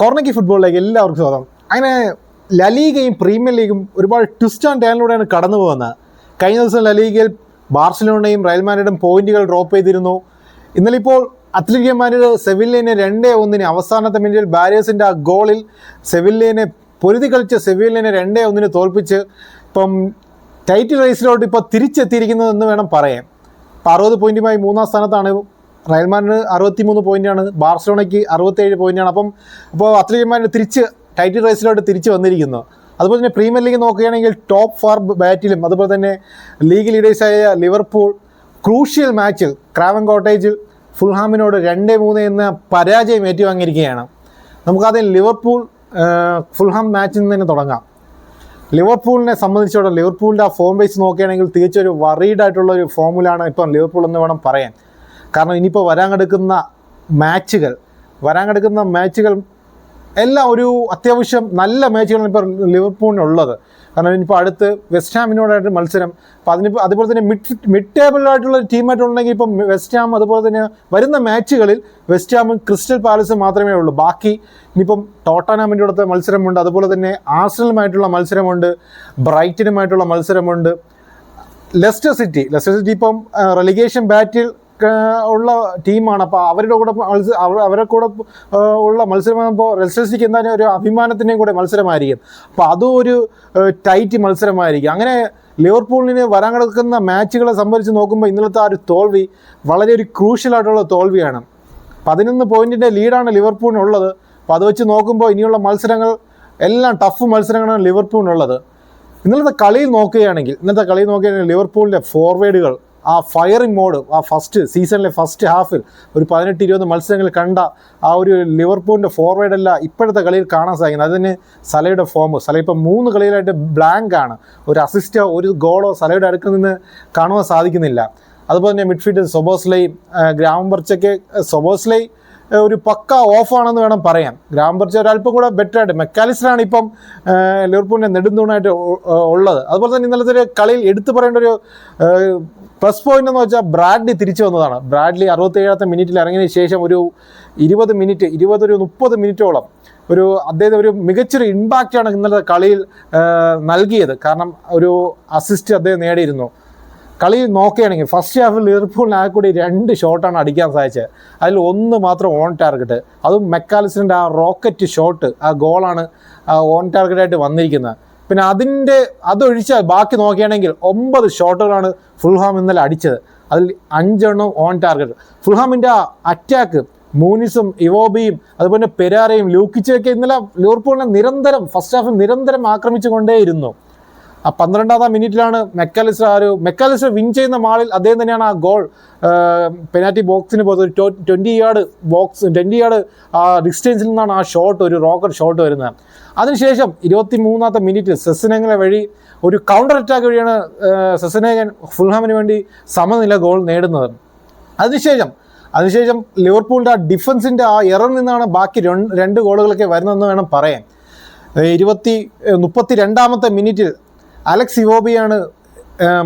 കോർണക്കി ഫുട്ബോളിലേക്ക് എല്ലാവർക്കും സ്വാഗതം. അങ്ങനെ ലലീഗയും പ്രീമിയർ ലീഗും ഒരുപാട് ട്വിസ്റ്റ് ആൻഡ് ടേണിലൂടെയാണ് കടന്നു പോകുന്നത്. കഴിഞ്ഞ ദിവസം ലലീഗയിൽ ബാർസലോണയും റയൽ മാഡ്രിഡും പോയിന്റുകൾ ഡ്രോപ്പ് ചെയ്തിരുന്നു. ഇന്നലെ ഇപ്പോൾ അത്ലറ്റിക് മാഡ്രിഡ് സെവില്ലിനെ രണ്ടേ ഒന്നിന് അവസാനത്തെ മിനിറ്റിൽ ബാരിയേഴ്സിന്റെ ആ ഗോളിൽ സെവില്ലിനെ പൊരുതി കളിച്ച സെവില്ലിനെ രണ്ടേ ഒന്നിന് തോൽപ്പിച്ച് ഇപ്പം ടൈറ്റിൽ റേസിലോട്ട് ഇപ്പോൾ തിരിച്ചെത്തിയിരിക്കുന്നതെന്ന് വേണം പറയാം അറുപത് പോയിന്റുമായി മൂന്നാം സ്ഥാനത്താണ് റയൽ മാഡിന് അറുപത്തി മൂന്ന് പോയിന്റാണ് ബാർസലോണയ്ക്ക് അറുപത്തേഴ് പോയിന്റാണ്. അപ്പം അപ്പോൾ അത്രയും തിരിച്ച് ടൈറ്റിൽ റേസിലോട്ട് തിരിച്ച് വന്നിരിക്കുന്നു. അതുപോലെ തന്നെ പ്രീമിയർ ലീഗ് നോക്കുകയാണെങ്കിൽ ടോപ്പ് ഫോർ ബാറ്റിലും അതുപോലെ തന്നെ ലീഗ് ലീഡേഴ്സായ ലിവർപൂൾ ക്രൂഷ്യൽ മാച്ചിൽ ക്രാവൻ കോട്ടേജിൽ ഫുൾഹാമിനോട് രണ്ട് മൂന്ന് എന്ന പരാജയം ഏറ്റുവാങ്ങിയിരിക്കുകയാണ്. നമുക്കാദ്യം ലിവർപൂൾ ഫുൾഹാം മാച്ചിൽ നിന്ന് തന്നെ തുടങ്ങാം. ലിവർപൂളിനെ സംബന്ധിച്ചിടത്തോളം ലിവർപൂളിന്റെ ആ ഫോം ബേസ് നോക്കുകയാണെങ്കിൽ തികച്ചൊരു വറീഡ് ആയിട്ടുള്ള ഒരു ഫോമിലാണ് ഇപ്പം ലിവർപൂൾ എന്ന് വേണം പറയാൻ. കാരണം ഇനിയിപ്പോൾ വരാൻ കിടക്കുന്ന മാച്ചുകൾ വരാൻ കിടക്കുന്ന മാച്ചുകൾ എല്ലാം ഒരു അത്യാവശ്യം നല്ല മാച്ചുകളാണ് ഇപ്പോൾ ലിവർപൂളിനുള്ളത്. കാരണം ഇനിയിപ്പോൾ അടുത്ത് വെസ്റ്റ് ഹാമിനോടായിട്ട് മത്സരം. അപ്പോൾ അതിനിപ്പോൾ അതുപോലെ തന്നെ മിഡ് മിഡ് ടേബിളായിട്ടുള്ള ടീമായിട്ടുണ്ടെങ്കിൽ ഇപ്പം വെസ്റ്റ് ഹാം അതുപോലെ തന്നെ വരുന്ന മാച്ചുകളിൽ വെസ്റ്റ് ഹാമും ക്രിസ്റ്റൽ പാലസും മാത്രമേ ഉള്ളൂ. ബാക്കി ഇനിയിപ്പം ടോട്ടനാമിന്റെ അടുത്ത മത്സരമുണ്ട്. അതുപോലെ തന്നെ ആഴ്സണലുമായിട്ടുള്ള മത്സരമുണ്ട്. ബ്രൈറ്റനുമായിട്ടുള്ള മത്സരമുണ്ട്. ലെസ്റ്റർ സിറ്റി ലെസ്റ്റർ സിറ്റി ഇപ്പം റെലിഗേഷൻ ബാറ്റിൽ ഉള്ള ടീമാണ്. അപ്പോൾ അവരുടെ കൂടെ മത്സ അവ- അവരെ കൂടെ ഉള്ള മത്സരമാകുമ്പോൾ ലെസ്റ്റർ സിറ്റിക്ക് എന്തായാലും ഒരു അഭിമാനത്തിന്റെയും കൂടെ മത്സരമായിരിക്കും. അപ്പോൾ അതും ഒരു ടൈറ്റ് മത്സരമായിരിക്കും. അങ്ങനെ ലിവർപൂളിന് വരാൻ കിടക്കുന്ന മാച്ചുകളെ സംബന്ധിച്ച് നോക്കുമ്പോൾ ഇന്നലത്തെ ആ ഒരു തോൽവി വളരെ ഒരു ക്രൂഷ്യലായിട്ടുള്ള തോൽവിയാണ്. പതിനൊന്ന് പോയിന്റിന്റെ ലീഡാണ് ലിവർപൂളിനുള്ളത്. അപ്പോൾ അത് വെച്ച് നോക്കുമ്പോൾ ഇനിയുള്ള മത്സരങ്ങൾ എല്ലാം ടഫ് മത്സരങ്ങളാണ് ലിവർപൂളിനുള്ളത്. ഇന്നലത്തെ കളിയിൽ നോക്കുകയാണെങ്കിൽ ഇന്നത്തെ കളിയിൽ നോക്കുകയാണെങ്കിൽ ലിവർപൂളിന്റെ ഫോർവേഡുകൾ ആ ഫയറിംഗ് മോഡ് ആ ഫസ്റ്റ് സീസണിലെ ഫസ്റ്റ് ഹാഫിൽ ഒരു പതിനെട്ട് ഇരുപത് മത്സരങ്ങൾ കണ്ട ആ ഒരു ലിവർപൂളിന്റെ ഫോർവേഡല്ല ഇപ്പോഴത്തെ കളിയിൽ കാണാൻ സാധിക്കുന്നത്. അതിന് സലയുടെ ഫോം സല ഇപ്പം മൂന്ന് കളിയിലായിട്ട് ബ്ലാങ്ക് ആണ്. ഒരു അസിസ്റ്റോ ഒരു ഗോളോ സലയുടെ അടുക്കിൽ നിന്ന് കാണുവാൻ സാധിക്കുന്നില്ല. അതുപോലെ തന്നെ മിഡ്ഫീൽഡ് സൊബോസ്ലൈ ഗ്രാമം ഗ്രാമബർച്ചയ്ക്ക് സൊബോസ്ലൈ ഒരു പക്ക ഓഫാണെന്ന് വേണം പറയാൻ. ഗ്രാമബർച്ച ഒരല്പം കൂടെ ബെറ്റർ ആയിട്ട്. മെക്കാലിസ്റ്ററാണ് ഇപ്പം ലിവർപൂളിന്റെ നെടുന്തൂണായിട്ട് ഉള്ളത്. അതുപോലെ തന്നെ ഇന്നലത്തെ ഒരു കളിയിൽ എടുത്തു പറയേണ്ട ഒരു പ്ലസ് പോയിന്റ് എന്ന് വെച്ചാൽ ബ്രാഡ്ലി തിരിച്ചു വന്നതാണ്. ബ്രാഡ്ലി അറുപത്തേഴാമത്തെ മിനിറ്റിൽ ഇറങ്ങിയതിന് ശേഷം ഒരു ഇരുപത് മിനിറ്റ് ഇരുപത് ഒരു മുപ്പത് മിനിറ്റോളം ഒരു അദ്ദേഹം ഒരു മികച്ചൊരു ഇമ്പാക്റ്റാണ് ഇന്നലത്തെ കളിയിൽ നൽകിയത്. കാരണം ഒരു അസിസ്റ്റ് അദ്ദേഹം നേടിയിരുന്നു. കളി നോക്കുകയാണെങ്കിൽ ഫസ്റ്റ് ഹാഫിൽ ലിവർപൂളിന് കൂടി രണ്ട് ഷോട്ടാണ് അടിക്കാൻ സാധിച്ചത്. അതിൽ ഒന്ന് മാത്രം ഓൺ ടാർഗറ്റ് അതും മെക്കാലിസിന്റെ ആ റോക്കറ്റ് ഷോട്ട് ആ ഗോളാണ് ഓൺ ടാർഗറ്റായിട്ട് വന്നിരിക്കുന്നത്. പിന്നെ അതിന്റെ അതൊഴിച്ചാൽ ബാക്കി നോക്കുകയാണെങ്കിൽ ഒമ്പത് ഷോട്ടുകളാണ് ഫുൾഹാം ഇന്നലെ അടിച്ചത്. അതിൽ അഞ്ചെണ്ണം ഓൺ ടാർഗറ്റ് ഫുൾഹാമിന്റെ ആ അറ്റാക്ക് മൂനിസും ഇവോബിയും അതുപോലെ പെരാരയും ലൂക്കിച്ചൊക്കെ ഇന്നലെ ലിവർപൂളിനെ നിരന്തരം ഫസ്റ്റ് ഹാഫിൽ നിരന്തരം ആക്രമിച്ചു കൊണ്ടേയിരുന്നു ആ പന്ത്രണ്ടാം മിനിറ്റിലാണ് മെക്കാലിസ്റ്റർ ആ ഒരു മെക്കാലിസ്റ്റർ വിൻ ചെയ്യുന്ന മാളിൽ അദ്ദേഹം തന്നെയാണ് ആ ഗോൾ പെനാറ്റി ബോക്സിന് പുറത്ത് ഒരു twenty yard box twenty yard ആ ഡിസ്റ്റൻസിൽ നിന്നാണ് ആ ഷോട്ട് ഒരു റോക്കറ്റ് ഷോട്ട് വരുന്നത്. അതിനുശേഷം ഇരുപത്തി മൂന്നാമത്തെ മിനിറ്റ് സെസനങ്ങളെ വഴി ഒരു കൗണ്ടർ അറ്റാക്ക് വഴിയാണ് സെസ്സിനേകൻ ഫുൾഹാമിന് വേണ്ടി സമനില ഗോൾ നേടുന്നത്. അതിനുശേഷം അതിനുശേഷം ലിവർപൂളിന്റെ ആ ഡിഫൻസിന്റെ ആ എറർ നിന്നാണ് ബാക്കി രണ്ട് ഗോളുകളൊക്കെ വരുന്നതെന്ന് വേണം പറയാൻ. ഇരുപത്തി മുപ്പത്തി രണ്ടാമത്തെ മിനിറ്റിൽ അലക്സ് ഇവോബിയാണ്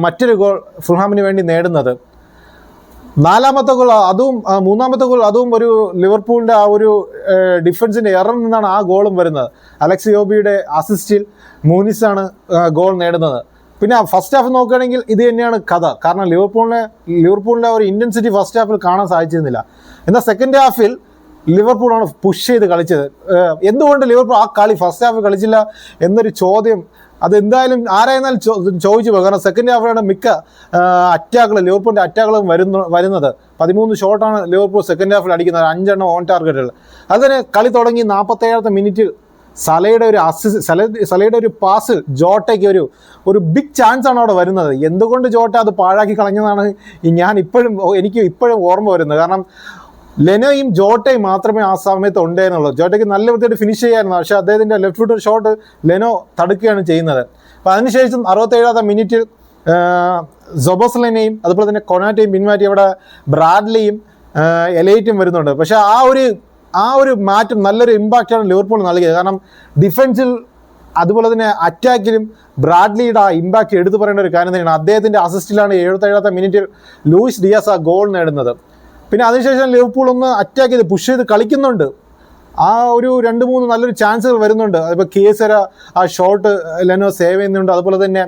മറ്റൊരു ഗോൾ ഫുൾഹാമിന് വേണ്ടി നേടുന്നത്. നാലാമത്തെ ഗോൾ അതും മൂന്നാമത്തെ ഗോൾ അതും ഒരു ലിവർപൂളിന്റെ ആ ഒരു ഡിഫൻസിന്റെ എറർ നിന്നാണ് ആ ഗോളും വരുന്നത്. അലക്സ് ഇവോബിയുടെ അസിസ്റ്റിൽ മൂനിസാണ് ഗോൾ നേടുന്നത്. പിന്നെ ഫസ്റ്റ് ഹാഫ് നോക്കുകയാണെങ്കിൽ ഇത് തന്നെയാണ് കഥ. കാരണം ലിവർപൂളിനെ ലിവർപൂളിന്റെ ഒരു ഇന്റൻസിറ്റി ഫസ്റ്റ് ഹാഫിൽ കാണാൻ സാധിച്ചിരുന്നില്ല. എന്നാൽ സെക്കൻഡ് ഹാഫിൽ ലിവർപൂളാണ് പുഷ് ചെയ്ത് കളിച്ചത്. എന്തുകൊണ്ട് ലിവർപൂൾ ആ കളി ഫസ്റ്റ് ഹാഫ് കളിച്ചില്ല എന്നൊരു ചോദ്യം അത് എന്തായാലും ആരായിരുന്നാലും ചോദിച്ചു പോകും. കാരണം സെക്കൻഡ് ഹാഫിലാണ് മിക്ക അറ്റാക്കുകൾ ലിവർപൂളിന്റെ അറ്റാക്കുകളും വരുന്ന വരുന്നത്. പതിമൂന്ന് ഷോട്ടാണ് ലിവർപൂൾ സെക്കൻഡ് ഹാഫിൽ അടിക്കുന്നത്. അഞ്ചെണ്ണം ഓൺ ടാർഗറ്റുകൾ അതിന് കളി തുടങ്ങി നാൽപ്പത്തേഴാമത്തെ മിനിറ്റിൽ സലയുടെ ഒരു അസിസ് സല സലയുടെ ഒരു പാസ് ജോട്ടയ്ക്ക് ഒരു ഒരു ബിഗ് ചാൻസ് ആണ് അവിടെ വരുന്നത്. എന്തുകൊണ്ട് ജോട്ട അത് പാഴാക്കി കളഞ്ഞതാണ്? ഞാൻ ഇപ്പോഴും എനിക്ക് ഇപ്പോഴും ഓർമ്മ വരുന്നത്. കാരണം ലെനോയും ജോട്ടയും മാത്രമേ ആ സമയത്ത് ഉണ്ടായിരുന്നുള്ളൂ. ജോട്ടയ്ക്ക് നല്ല വൃത്തിയായിട്ട് ഫിനിഷ് ചെയ്യായിരുന്നു. പക്ഷേ അദ്ദേഹത്തിന്റെ ലെഫ്റ്റ് ഫുട്ട് ഷോട്ട് ലെനോ തടുക്കുകയാണ് ചെയ്യുന്നത്. അപ്പോൾ അതിനുശേഷം അറുപത്തേഴാമത്തെ മിനിറ്റിൽ ജൊബോസ്ലിനെയും അതുപോലെ തന്നെ കൊനാറ്റയും പിന്മാറ്റി അവിടെ ബ്രാഡ്ലിയും എലൈറ്റും വരുന്നുണ്ട്. പക്ഷേ ആ ഒരു ആ ഒരു മാറ്റം നല്ലൊരു ഇമ്പാക്റ്റാണ് ലിവർപൂൾ നൽകിയത്. കാരണം ഡിഫൻസിൽ അതുപോലെ തന്നെ അറ്റാക്കിലും ബ്രാഡ്ലിയുടെ ആ ഇമ്പാക്റ്റ് എടുത്തു പറയേണ്ട ഒരു കാര്യം തന്നെയാണ്. അദ്ദേഹത്തിന്റെ അസിസ്റ്റിലാണ് എഴുപത്തേഴാമത്തെ മിനിറ്റിൽ ലൂയിസ് ഡിയാസ് ആ ഗോൾ നേടുന്നത്. പിന്നെ അതിനുശേഷം ലിവർപൂൾ ഒന്ന് അറ്റാക്ക് ചെയ്ത് പുഷ് ചെയ്ത് കളിക്കുന്നുണ്ട്. ആ ഒരു രണ്ട് മൂന്ന് നല്ലൊരു ചാൻസുകൾ വരുന്നുണ്ട്. അതിപ്പോൾ കേസര ആ ഷോട്ട് ലെനോ സേവ് ചെയ്യുന്നുണ്ട്. അതുപോലെ തന്നെ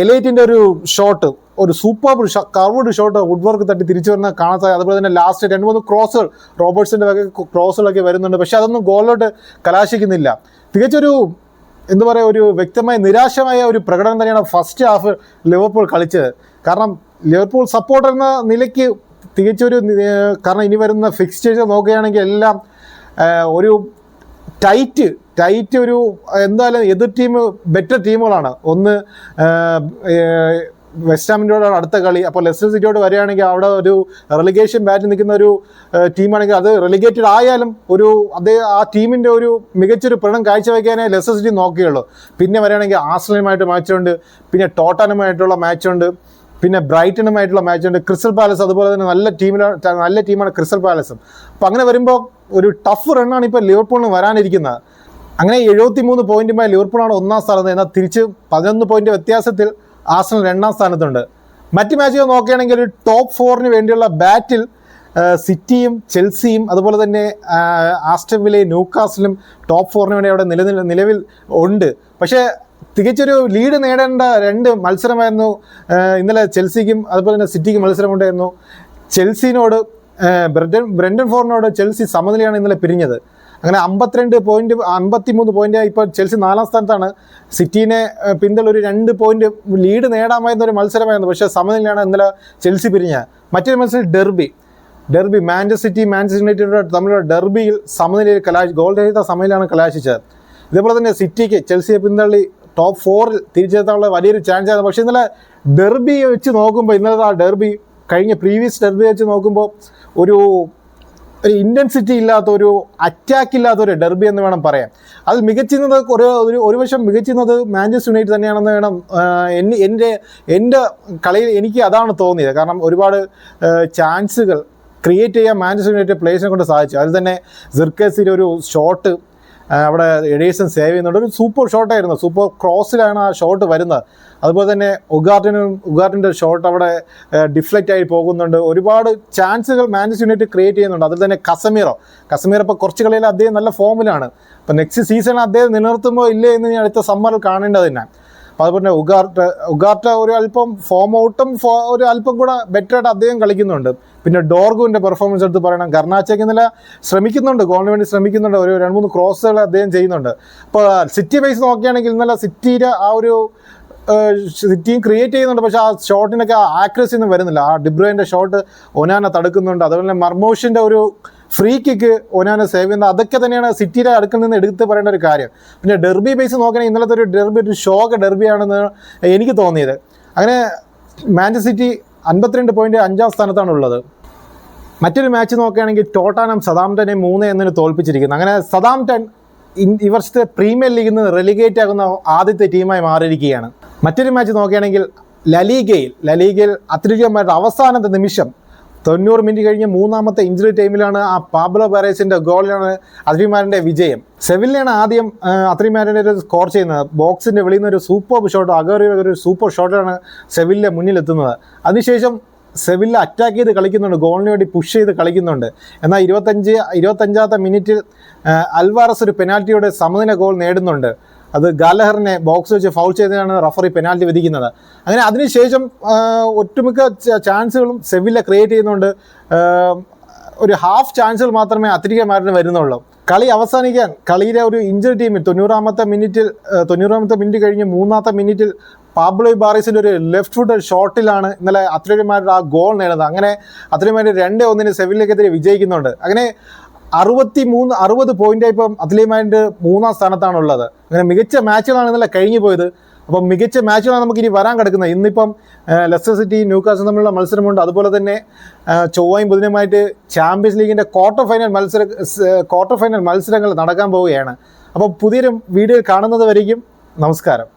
എലൈറ്റിന്റെ ഒരു ഷോട്ട് ഒരു super curved shot woodwork തട്ടി തിരിച്ചു വരുന്ന കാണാൻ സാധിക്കും. അതുപോലെ തന്നെ ലാസ്റ്റ് രണ്ട് മൂന്ന് ക്രോസുകൾ റോബർട്സിന്റെ വക ക്രോസുകളൊക്കെ വരുന്നുണ്ട്. പക്ഷേ അതൊന്നും ഗോളിലോട്ട് കലാശിക്കുന്നില്ല. തികച്ചൊരു എന്താ പറയുക ഒരു വ്യക്തമായ നിരാശമായ ഒരു പ്രകടനം തന്നെയാണ് ഫസ്റ്റ് ഹാഫ് ലിവർപൂൾ കളിച്ചത്. കാരണം ലിവർപൂൾ സപ്പോർട്ടർ എന്ന നിലയ്ക്ക് തികച്ചൊരു കാരണം ഇനി വരുന്ന ഫിക്സ്റ്റേഴ്സ് നോക്കുകയാണെങ്കിൽ എല്ലാം ഒരു ടൈറ്റ് ടൈറ്റ് ഒരു എന്തായാലും എതിർ ടീം ബെറ്റർ ടീമുകളാണ് ഒന്ന് വെസ്റ്റ് വെസ്റ്റാമിന്റെയോട് അടുത്ത കളി അപ്പോൾ ലെസ്റ്റർ സിറ്റിയോട് വരികയാണെങ്കിൽ അവിടെ ഒരു റെലിഗേഷൻ ബാറ്റ് നിൽക്കുന്ന ഒരു ടീമാണെങ്കിൽ അത് റെലിഗേറ്റഡ് ആയാലും ഒരു അതേ ആ ടീമിന്റെ ഒരു മികച്ചൊരു പ്രണം കാഴ്ചവെക്കാനേ ലെസ്റ്റർ സിറ്റി നോക്കുകയുള്ളൂ. പിന്നെ വരികയാണെങ്കിൽ ആസ്ട്രേലിയയുമായിട്ട് മാച്ചുണ്ട് പിന്നെ ടോട്ടനുമായിട്ടുള്ള മാച്ചുണ്ട് പിന്നെ ബ്രൈറ്റണുമായിട്ടുള്ള മാച്ചുണ്ട് ക്രിസ്റ്റൽ പാലസ് അതുപോലെ തന്നെ നല്ല ടീമിലാണ് നല്ല ടീമാണ് ക്രിസ്റ്റൽ പാലസും. അപ്പോൾ അങ്ങനെ വരുമ്പോൾ ഒരു ടഫ് റണ്ണാണ് ഇപ്പോൾ ലിവർപൂളിന് വരാനിരിക്കുന്നത്. അങ്ങനെ എഴുപത്തി മൂന്ന് പോയിന്റുമായി ലിവർപൂളാണ് ഒന്നാം സ്ഥാനത്ത് എന്നാൽ തിരിച്ച് പതിനൊന്ന് പോയിന്റ് വ്യത്യാസത്തിൽ ആസ്ട്രൽ രണ്ടാം സ്ഥാനത്തുണ്ട്. മറ്റ് മാച്ചുകൾ നോക്കുകയാണെങ്കിൽ ഒരു ടോപ്പ് ഫോറിന് വേണ്ടിയുള്ള ബാറ്റിൽ സിറ്റിയും ചെൽസിയും അതുപോലെ തന്നെ വില്ലയും ന്യൂക്കാസിലും ടോപ്പ് ഫോറിന് വേണ്ടി അവിടെ നിലനിൽ നിലവിൽ ഉണ്ട്. പക്ഷേ തികച്ചൊരു ലീഡ് നേടേണ്ട രണ്ട് മത്സരമായിരുന്നു ഇന്നലെ ചെൽസിക്കും അതുപോലെ തന്നെ സിറ്റിക്കും മത്സരമുണ്ടായിരുന്നു. ചെൽസിനോട് ബ്രെഡൻ ബ്രെൻഡൻ ഫോറിനോട് ചെൽസി സമനിലയാണ് ഇന്നലെ പിരിഞ്ഞത്. അങ്ങനെ അമ്പത്തിരണ്ട് പോയിന്റ് അമ്പത്തിമൂന്ന് പോയിന്റ് ഇപ്പോൾ ചെൽസി നാലാം സ്ഥാനത്താണ്. സിറ്റീനെ പിന്തള്ളി ഒരു രണ്ട് പോയിന്റ് ലീഡ് നേടാമായിരുന്ന ഒരു മത്സരമായിരുന്നു പക്ഷേ സമനിലയാണ് ഇന്നലെ ചെൽസി പിരിഞ്ഞത്. മറ്റൊരു മത്സരം derby. Derby Manchester City Manchester United തമ്മിലുള്ള ഡെർബിയിൽ സമനിലയിൽ കലാശി ഗോൾ രഹിത സമനിലാണ് കലാശിച്ചത്. ഇതേപോലെ തന്നെ സിറ്റിക്ക് ചെൽസിയെ പിന്തള്ളി ടോപ്പ് ഫോറിൽ തിരിച്ചെത്താനുള്ള വലിയൊരു ചാൻസ് ആണ്. പക്ഷേ ഇന്നലെ ഡെർബി വെച്ച് നോക്കുമ്പോൾ ഇന്നലത്തെ ആ ഡെർബി കഴിഞ്ഞ പ്രീവിയസ് ഡെർബി വെച്ച് നോക്കുമ്പോൾ ഒരു ഒരു ഇന്റൻസിറ്റി ഇല്ലാത്ത ഒരു അറ്റാക്ക് ഇല്ലാത്ത ഒരു ഡെർബി എന്ന് വേണം പറയാം അത് മികച്ചിരുന്നത് ഒരു ഒരു ഒരു വശം മികച്ചിരുന്നത് മാഞ്ചസ്റ്റർ യുണൈറ്റഡ് തന്നെയാണെന്ന് വേണം എന്റെ എന്റെ കളിയിൽ എനിക്ക് അതാണ് തോന്നിയത്. കാരണം ഒരുപാട് ചാൻസുകൾ ക്രിയേറ്റ് ചെയ്യാൻ മാഞ്ചസ്റ്റർ യുണൈറ്റഡ് പ്ലേസിനെ കൊണ്ട് സാധിച്ചു. അതിൽ തന്നെ സിർക്കസിന്റെ ഒരു ഷോട്ട് അവിടെ എഡേഴ്സൺ സേവ് ചെയ്യുന്നുണ്ട്. ഒരു സൂപ്പർ ഷോട്ടായിരുന്നു സൂപ്പർ ക്രോസിലാണ് ആ ഷോട്ട് വരുന്നത്. അതുപോലെ തന്നെ ഉഗാർട്ടിനും ഉഗാർട്ടിന്റെ ഷോട്ട് അവിടെ ഡിഫ്ലക്റ്റ് ആയി പോകുന്നുണ്ട്. ഒരുപാട് ചാൻസുകൾ മാഞ്ചസ്റ്റർ യുണൈറ്റഡ് ക്രിയേറ്റ് ചെയ്യുന്നുണ്ട്. അതിൽ തന്നെ കസമീറോ കസമീറോ ഇപ്പോൾ കുറച്ച് കളിയിൽ അദ്ദേഹം നല്ല ഫോമിലാണ് അപ്പോൾ നെക്സ്റ്റ് സീസൺ അദ്ദേഹം നിലനിർത്തുമോ ഇല്ലേ എന്ന് ഞാൻ അടുത്ത സമ്മറിൽ കാണേണ്ടത് തന്നെ അപ്പോൾ അതുപോലെ തന്നെ ഉഗാർട്ട് ഉഗാർട്ട് ഒരു അല്പം ഫോം ഔട്ടും ഒരു അല്പം കൂടെ ബെറ്റർ ആയിട്ട് അദ്ദേഹം കളിക്കുന്നുണ്ട്. പിന്നെ ഡോർഗുവിന്റെ പെർഫോമൻസ് എടുത്ത് പറയണം. കർണാച്ചയ്ക്ക് ഇന്നലെ ശ്രമിക്കുന്നുണ്ട്. ഗോളിന് വേണ്ടി ശ്രമിക്കുന്നുണ്ട്. ഒരു രണ്ട് മൂന്ന് ക്രോസുകൾ അദ്ദേഹം ചെയ്യുന്നുണ്ട്. അപ്പോൾ സിറ്റി ബേസ് നോക്കുകയാണെങ്കിൽ ഇന്നലെ സിറ്റിയുടെ ആ ഒരു സിറ്റിയും ക്രിയേറ്റ് ചെയ്യുന്നുണ്ട്. പക്ഷേ ആ ഷോട്ടിനൊക്കെ ആക്യുറസി ഒന്നും വരുന്നില്ല. ആ ഡിബ്രോയിന്റെ ഷോട്ട് ഒനാന തടുക്കുന്നുണ്ട്. അതുപോലെ തന്നെ മർമോഷിന്റെ ഒരു ഫ്രീ കിക്ക് ഒനാന സേവ് ചെയ്യുന്നത്. അതൊക്കെ തന്നെയാണ് സിറ്റിയുടെ അടുക്കിൽ നിന്ന് എടുത്ത് പറയേണ്ട ഒരു കാര്യം. പിന്നെ ഡെർബി ബേസ് നോക്കണേ ഇന്നലത്തെ ഒരു ഡെർബി ഒരു ഷോക്ക് ഡെർബിയാണെന്ന് എനിക്ക് തോന്നിയത്. അങ്ങനെ മാഞ്ചസ്റ്റർ സിറ്റി അൻപത്തിരണ്ട് പോയിന്റ് അഞ്ചാം സ്ഥാനത്താണ് ഉള്ളത്. മറ്റൊരു മാച്ച് നോക്കുകയാണെങ്കിൽ ടോട്ടാനം സദാംടനെ മൂന്ന് എന്നിന് തോൽപ്പിച്ചിരിക്കുന്നു. അങ്ങനെ സദാംടൺ ഈ വർഷത്തെ പ്രീമിയർ ലീഗിൽ നിന്ന് റെലിഗേറ്റ് ആകുന്ന ആദ്യത്തെ ടീമായി മാറിയിരിക്കുകയാണ്. മറ്റൊരു മാച്ച് നോക്കുകയാണെങ്കിൽ ലലീഗയിൽ ലലീഗയിൽ അത്ലറ്റിക്കോമാരുടെ അവസാനത്തെ നിമിഷം തൊണ്ണൂറ് മിനിറ്റ് കഴിഞ്ഞ് മൂന്നാമത്തെ ഇഞ്ചുറി ടൈമിലാണ് ആ പാബ്ലോ പെറേസിന്റെ ഗോളിലാണ് അത്രിമാരന്റെ വിജയം. സെവിലിനാണ് ആദ്യം അത്രിമാരന്റെ ഒരു സ്കോർ ചെയ്യുന്നത്. ബോക്സിന്റെ വെളിയിൽ നിന്ന് ഒരു സൂപ്പർ ഷോട്ട് അഗോറിയുടെ ഒരു സൂപ്പർ ഷോട്ടാണ് സെവിലിന്റെ മുന്നിലെത്തുന്നത് അതിനുശേഷം സെവില്ല അറ്റാക്ക് ചെയ്ത് കളിക്കുന്നുണ്ട്. ഗോളിന് വേണ്ടി പുഷ് ചെയ്ത് കളിക്കുന്നുണ്ട്. എന്നാൽ ഇരുപത്തഞ്ച് ഇരുപത്തഞ്ചാമത്തെ മിനിറ്റിൽ അൽവാറസ് ഒരു പെനാൽറ്റിയുടെ സമനില ഗോൾ നേടുന്നുണ്ട്. അത് ഗാലഹറിനെ ബോക്സ് വെച്ച് ഫൗൾ ചെയ്തതാണ് റഫറി പെനാൽറ്റി വിധിക്കുന്നത്. അങ്ങനെ അതിനുശേഷം ഒട്ടുമിക്ക ചാൻസുകളും സെവില്ല ക്രിയേറ്റ് ചെയ്യുന്നുണ്ട്. ഒരു ഹാഫ് ചാൻസുകൾ മാത്രമേ അത്തിരികമാരിന് വരുന്നുള്ളൂ. കളി അവസാനിക്കാൻ കളിയിലെ ഒരു ഇഞ്ചറി ടീമിൽ തൊണ്ണൂറാമത്തെ മിനിറ്റിൽ തൊണ്ണൂറാമത്തെ മിനിറ്റ് കഴിഞ്ഞ് മൂന്നാമത്തെ മിനിറ്റിൽ പാബ്ലോ ബാറിസിന്റെ ഒരു ലെഫ്റ്റ് ഫുട്ട് ഷോട്ടിലാണ് ഇന്നലെ അത്ലറ്റിമാരുടെ ആ ഗോൾ നേടുന്നത്. അങ്ങനെ അത്ലറ്റിമാർ രണ്ട് ഒന്നിന് സെവിലേക്കെതിരെ വിജയിക്കുന്നുണ്ട്. അങ്ങനെ അറുപത്തി മൂന്ന് അറുപത് പോയിന്റ് ഇപ്പം അത്ലറ്റിമാരുടെ മൂന്നാം സ്ഥാനത്താണ് ഉള്ളത് അങ്ങനെ മികച്ച മാച്ചുകളാണ് ഇന്നലെ കഴിഞ്ഞു പോയത്. അപ്പം മികച്ച മാച്ചുകളാണ് നമുക്ക് ഇനി വരാൻ കിടക്കുന്നത്. ഇന്നിപ്പം ലെസ്റ്റർ സിറ്റി ന്യൂക്കാസും തമ്മിലുള്ള മത്സരമുണ്ട്. അതുപോലെ തന്നെ ചൊവ്വയും ബുധനുമായിട്ട് ചാമ്പ്യൻസ് ലീഗിന്റെ ക്വാർട്ടർ ഫൈനൽ മത്സര ക്വാർട്ടർ ഫൈനൽ മത്സരങ്ങൾ നടക്കാൻ പോവുകയാണ്. അപ്പോൾ പുതിയൊരു വീഡിയോ കാണുന്നത് വരയ്ക്കും നമസ്കാരം.